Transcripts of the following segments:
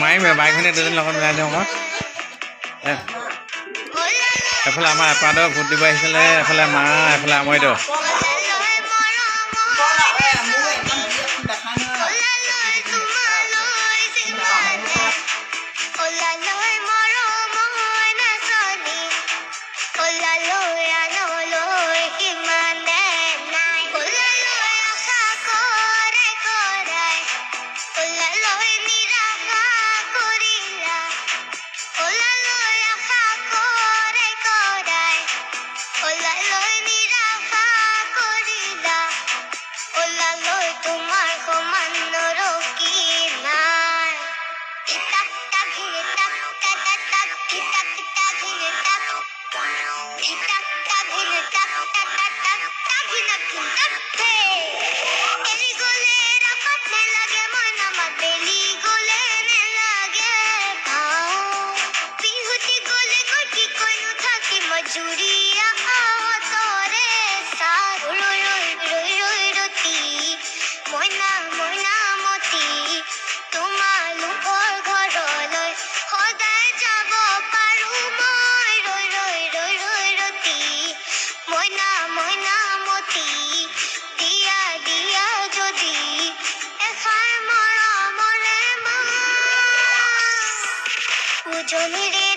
máy mẹ bài cái này đưa lòng ra cho mất এফালে আমাৰ এপাদৰ vote দিব আহিছিলে এফালে মা এফালে আমাৰ দহ দেখা নাই ಕ್ಷಣಿರಿ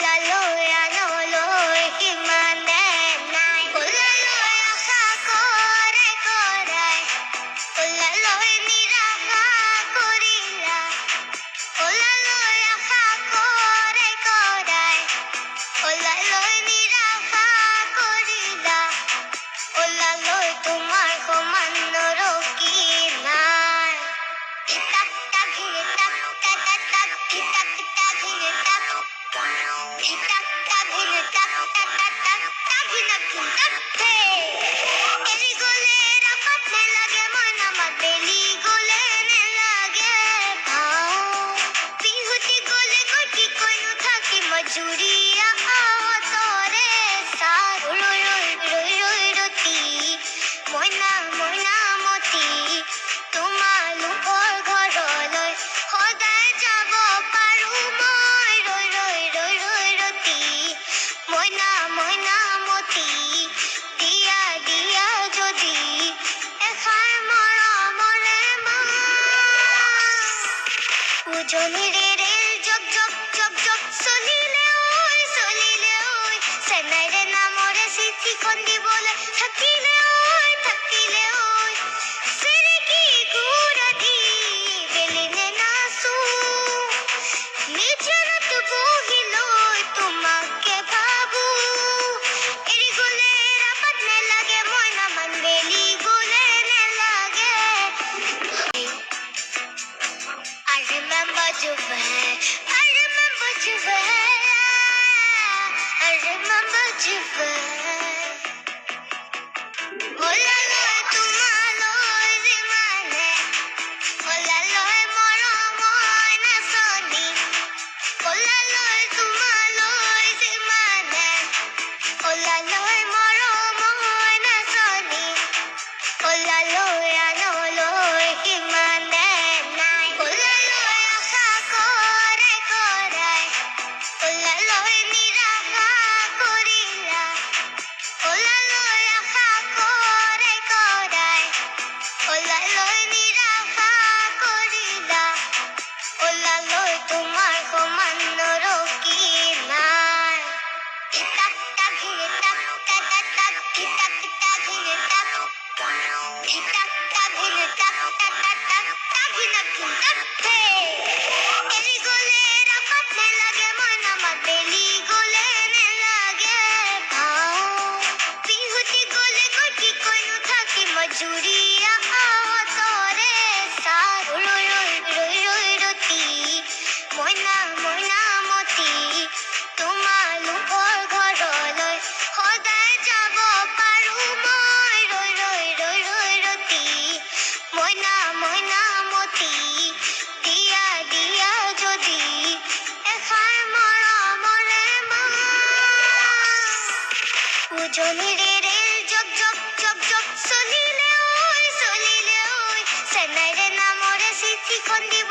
la luna. জুড়িয়া তরে সারুল রই রই রই রতি মইনা মইনা মতি তোমালোকৰ ঘৰলৈ সদায় যাব পাৰো মই। ৰৈ ৰৈ ৰৈ ৰৈ ৰতি মইনা মইনা দিয়া দিয়া যদি এষাৰ মৰমৰে মা উজনিৰে Oh, yeah. জলেরে রে জগ জগ জগ জগ চলিলে চলিলে ঐ চেন্নাইৰে নামৰে চিঠি দিব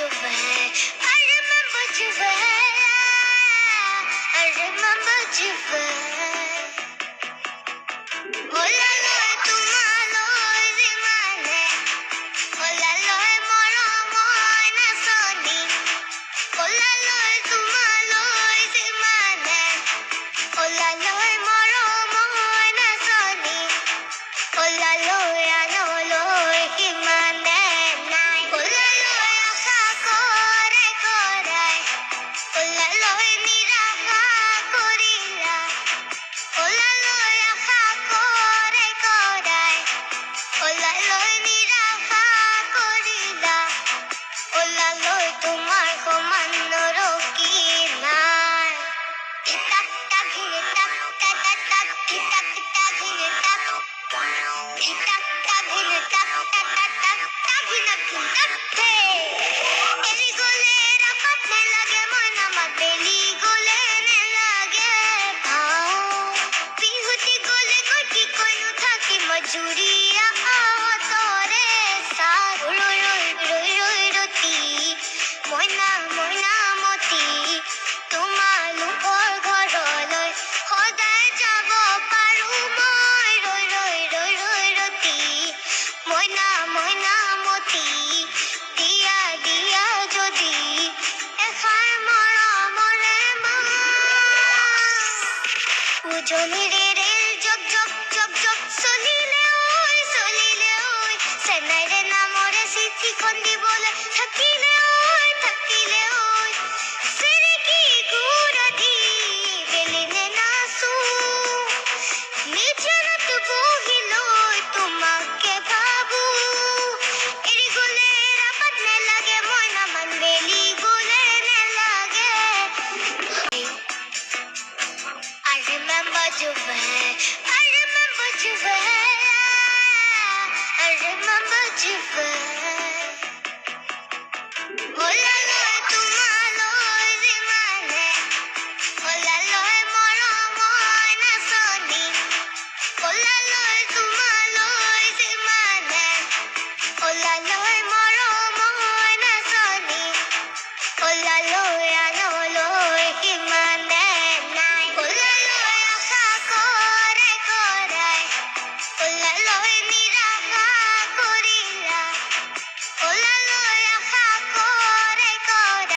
I remember you well. I remember you well. Okay. মরে স্মৃতি খন্দি বলে থাকিলে ওই থাকিলে ওই সেরে কি দি বেলিনে নাচো নিচনত বহিল তোমাকে ভাবো এরি গলে রাপাত নে লাগে ময়না মান বেলি গলে নে লাগে I remember you well.